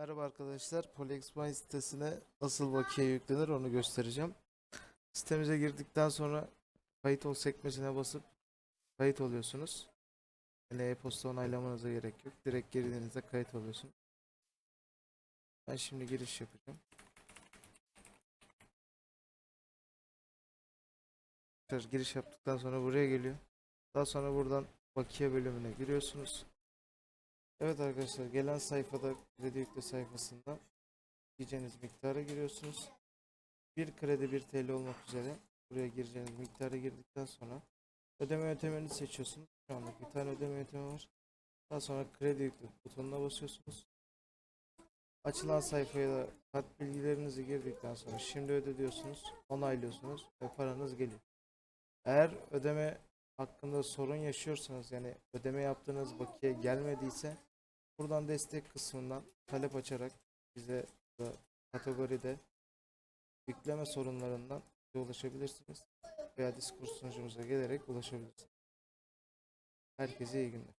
Merhaba arkadaşlar. PolyXPine sitesine nasıl bakiye yüklenir onu göstereceğim. Sitemize girdikten sonra kayıt ol sekmesine basıp kayıt oluyorsunuz. Yani e-posta onaylamanıza gerek yok. Direkt girdiğinizde kayıt oluyorsunuz. Ben şimdi giriş yapacağım. Giriş yaptıktan sonra buraya geliyor. Daha sonra buradan bakiye bölümüne giriyorsunuz. Evet arkadaşlar gelen sayfada kredi yükle sayfasında gireceğiniz miktara giriyorsunuz. Bir kredi 1 TL olmak üzere buraya gireceğiniz miktara girdikten sonra ödeme yöntemini seçiyorsunuz. Şu anda bir tane ödeme yöntemi var. Daha sonra kredi yükle butonuna basıyorsunuz. Açılan sayfaya da kart bilgilerinizi girdikten sonra şimdi öde diyorsunuz. Onaylıyorsunuz ve paranız geliyor. Eğer ödeme hakkında sorun yaşıyorsanız yani ödeme yaptığınız bakiye gelmediyse buradan destek kısmından talep açarak bize da kategoride yükleme sorunlarından ulaşabilirsiniz veya Discord sunucumuza gelerek ulaşabilirsiniz. Herkese iyi günler.